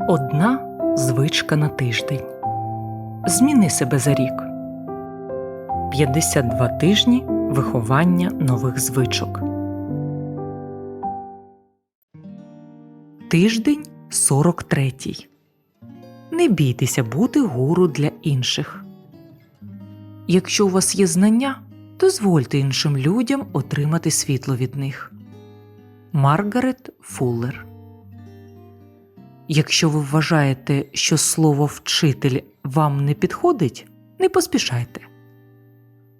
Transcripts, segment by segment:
Одна звичка на тиждень. Зміни себе за рік. 52 тижні виховання нових звичок. Тиждень 43. Не бійтеся бути гуру для інших. Якщо у вас є знання, дозвольте іншим людям отримати світло від них. Маргарет Фуллер Якщо ви вважаєте, що слово вчитель вам не підходить, не поспішайте.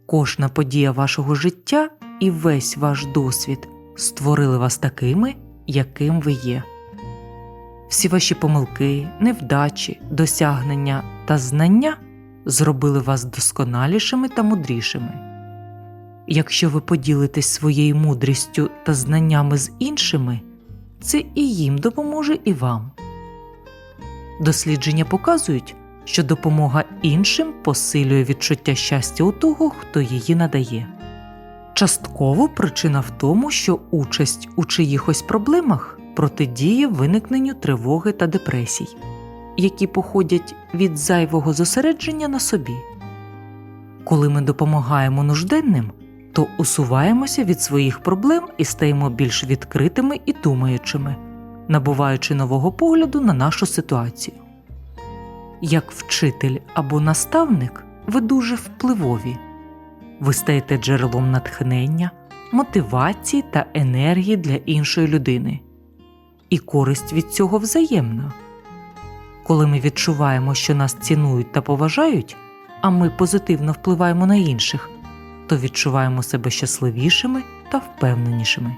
Кожна подія вашого життя і весь ваш досвід створили вас такими, яким ви є. Всі ваші помилки, невдачі, досягнення та знання зробили вас досконалішими та мудрішими. Якщо ви поділитесь своєю мудрістю та знаннями з іншими, це і їм допоможе і вам. Дослідження показують, що допомога іншим посилює відчуття щастя у того, хто її надає. Частково причина в тому, що участь у чиїхось проблемах протидіє виникненню тривоги та депресій, які походять від зайвого зосередження на собі. Коли ми допомагаємо нужденним, то усуваємося від своїх проблем і стаємо більш відкритими і думаючими набуваючи нового погляду на нашу ситуацію. Як вчитель або наставник ви дуже впливові, ви стаєте джерелом натхнення, мотивації та енергії для іншої людини, і користь від цього взаємна. Коли ми відчуваємо, що нас цінують та поважають, а ми позитивно впливаємо на інших, то відчуваємо себе щасливішими та впевненішими.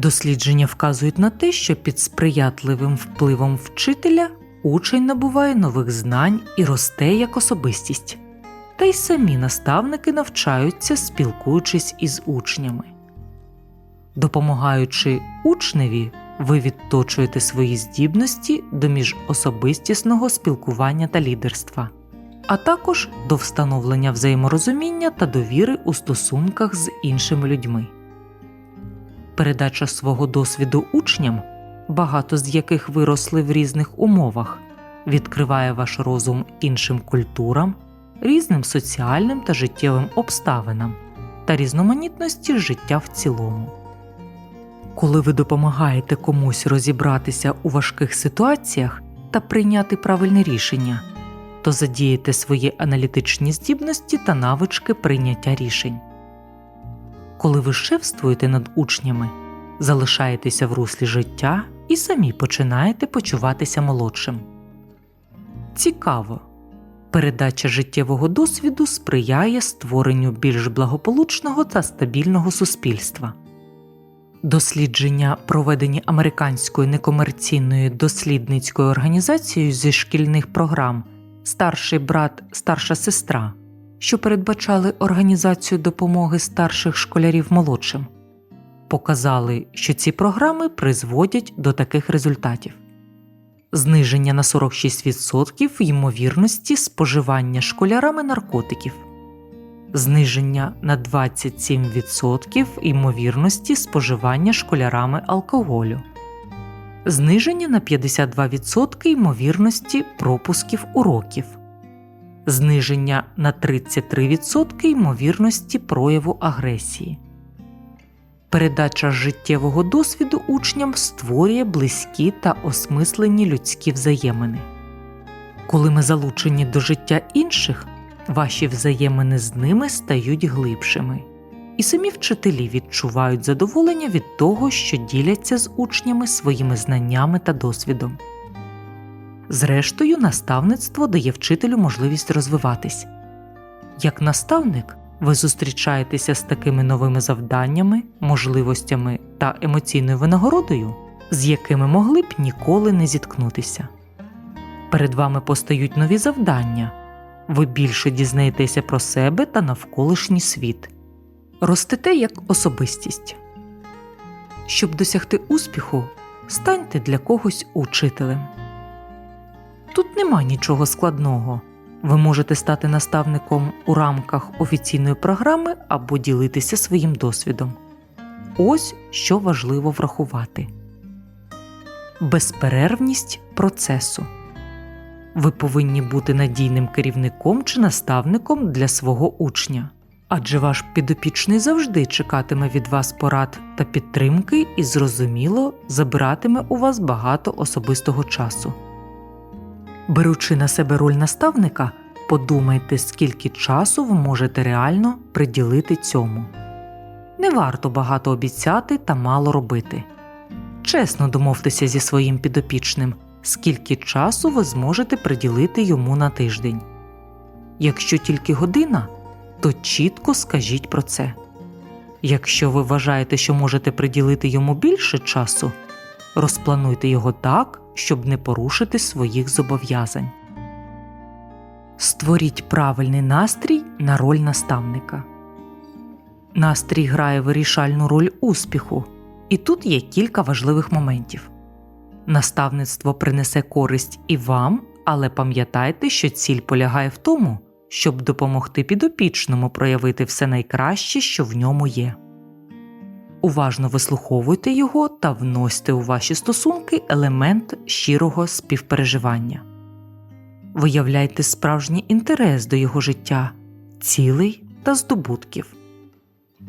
Дослідження вказують на те, що під сприятливим впливом вчителя учень набуває нових знань і росте як особистість, та й самі наставники навчаються, спілкуючись із учнями. Допомагаючи учневі, ви відточуєте свої здібності до міжособистісного спілкування та лідерства, а також до встановлення взаєморозуміння та довіри у стосунках з іншими людьми передача свого досвіду учням, багато з яких виросли в різних умовах, відкриває ваш розум іншим культурам, різним соціальним та життєвим обставинам та різноманітності життя в цілому. Коли ви допомагаєте комусь розібратися у важких ситуаціях та прийняти правильне рішення, то задієте свої аналітичні здібності та навички прийняття рішень коли ви шефствуєте над учнями, залишаєтеся в руслі життя і самі починаєте почуватися молодшим. Цікаво. Передача життєвого досвіду сприяє створенню більш благополучного та стабільного суспільства. Дослідження, проведені американською некомерційною дослідницькою організацією зі шкільних програм Старший брат, старша сестра що передбачали організацію допомоги старших школярів молодшим, показали, що ці програми призводять до таких результатів: зниження на 46% ймовірності споживання школярами наркотиків, зниження на 27% ймовірності споживання школярами алкоголю. Зниження на 52% ймовірності пропусків уроків, зниження на 33% ймовірності прояву агресії. Передача життєвого досвіду учням створює близькі та осмислені людські взаємини. Коли ми залучені до життя інших, ваші взаємини з ними стають глибшими, і самі вчителі відчувають задоволення від того, що діляться з учнями своїми знаннями та досвідом. Зрештою, наставництво дає вчителю можливість розвиватись. Як наставник, ви зустрічаєтеся з такими новими завданнями, можливостями та емоційною винагородою, з якими могли б ніколи не зіткнутися. Перед вами постають нові завдання, ви більше дізнаєтеся про себе та навколишній світ, ростете як особистість. Щоб досягти успіху, станьте для когось учителем. Тут нема нічого складного. Ви можете стати наставником у рамках офіційної програми або ділитися своїм досвідом. Ось що важливо врахувати. безперервність процесу. Ви повинні бути надійним керівником чи наставником для свого учня, адже ваш підопічний завжди чекатиме від вас порад та підтримки і, зрозуміло, забиратиме у вас багато особистого часу. Беручи на себе роль наставника, подумайте, скільки часу ви можете реально приділити цьому. Не варто багато обіцяти та мало робити. Чесно домовтеся зі своїм підопічним, скільки часу ви зможете приділити йому на тиждень. Якщо тільки година, то чітко скажіть про це. Якщо ви вважаєте, що можете приділити йому більше часу, розплануйте його так, щоб не порушити своїх зобов'язань. Створіть правильний настрій на роль наставника. Настрій грає вирішальну роль успіху, і тут є кілька важливих моментів. Наставництво принесе користь і вам, але пам'ятайте, що ціль полягає в тому, щоб допомогти підопічному проявити все найкраще, що в ньому є. Уважно вислуховуйте його та вносьте у ваші стосунки елемент щирого співпереживання. Виявляйте справжній інтерес до його життя, цілей та здобутків.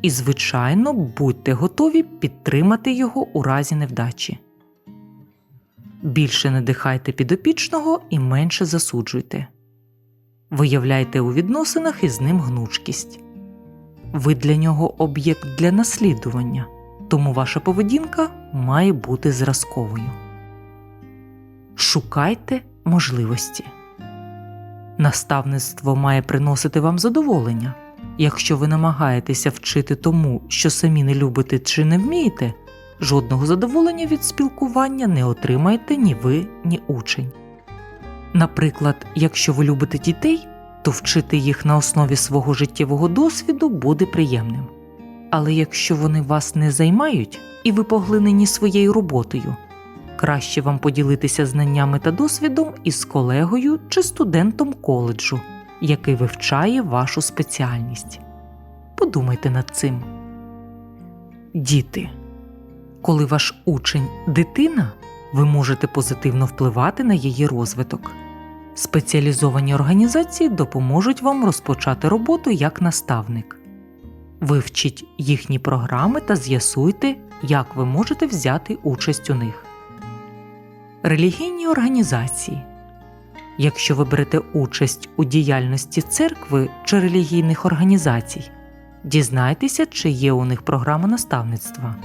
І, звичайно, будьте готові підтримати його у разі невдачі. Більше надихайте підопічного і менше засуджуйте. Виявляйте у відносинах із ним гнучкість. Ви для нього об'єкт для наслідування, тому ваша поведінка має бути зразковою. Шукайте можливості. Наставництво має приносити вам задоволення. Якщо ви намагаєтеся вчити тому, що самі не любите чи не вмієте, жодного задоволення від спілкування не отримаєте ні ви, ні учень. Наприклад, якщо ви любите дітей, то вчити їх на основі свого життєвого досвіду буде приємним. Але якщо вони вас не займають і ви поглинені своєю роботою, краще вам поділитися знаннями та досвідом із колегою чи студентом коледжу, який вивчає вашу спеціальність. Подумайте над цим. Діти. Коли ваш учень дитина, ви можете позитивно впливати на її розвиток. Спеціалізовані організації допоможуть вам розпочати роботу як наставник. Вивчіть їхні програми та з'ясуйте, як ви можете взяти участь у них. Релігійні організації. Якщо ви берете участь у діяльності церкви чи релігійних організацій, дізнайтеся, чи є у них програма наставництва.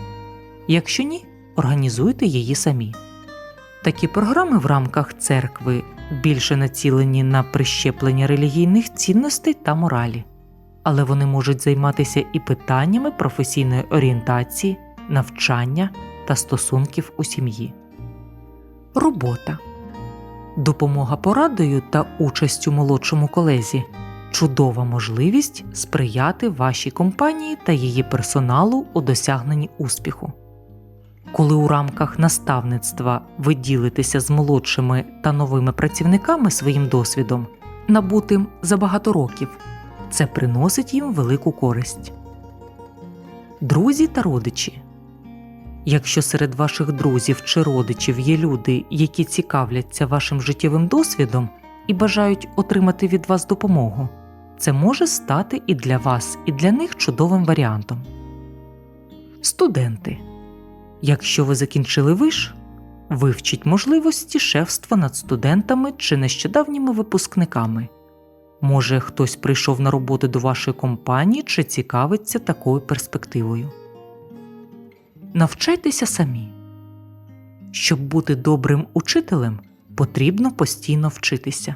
Якщо ні, організуйте її самі. Такі програми в рамках церкви більше націлені на прищеплення релігійних цінностей та моралі, але вони можуть займатися і питаннями професійної орієнтації, навчання та стосунків у сім'ї. Робота допомога порадою та участь у молодшому колезі чудова можливість сприяти вашій компанії та її персоналу у досягненні успіху. Коли у рамках наставництва ви ділитеся з молодшими та новими працівниками своїм досвідом, набутим за багато років, це приносить їм велику користь. Друзі та родичі. Якщо серед ваших друзів чи родичів є люди, які цікавляться вашим життєвим досвідом і бажають отримати від вас допомогу, це може стати і для вас, і для них чудовим варіантом. Студенти. Якщо ви закінчили виш, вивчіть можливості шефства над студентами чи нещодавніми випускниками. Може, хтось прийшов на роботу до вашої компанії чи цікавиться такою перспективою. Навчайтеся самі. Щоб бути добрим учителем, потрібно постійно вчитися.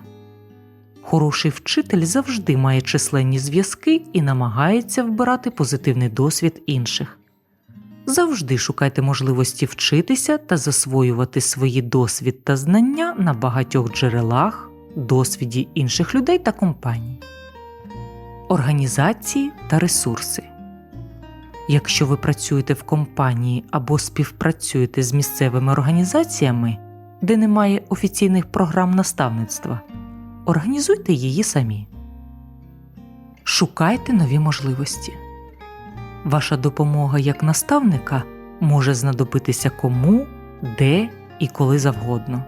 Хороший вчитель завжди має численні зв'язки і намагається вбирати позитивний досвід інших. Завжди шукайте можливості вчитися та засвоювати свої досвід та знання на багатьох джерелах, досвіді інших людей та компаній, організації та ресурси. Якщо ви працюєте в компанії або співпрацюєте з місцевими організаціями, де немає офіційних програм наставництва, організуйте її самі. Шукайте нові можливості. Ваша допомога як наставника може знадобитися кому, де і коли завгодно.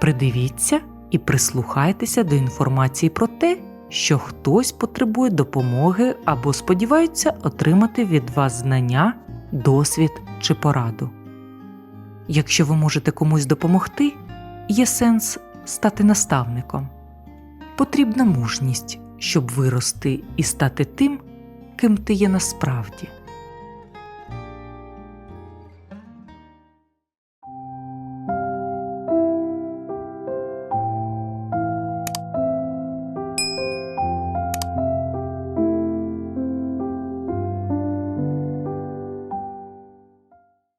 Придивіться і прислухайтеся до інформації про те, що хтось потребує допомоги або сподівається отримати від вас знання, досвід чи пораду. Якщо ви можете комусь допомогти, є сенс стати наставником. Потрібна мужність, щоб вирости і стати тим, ким ти є насправді.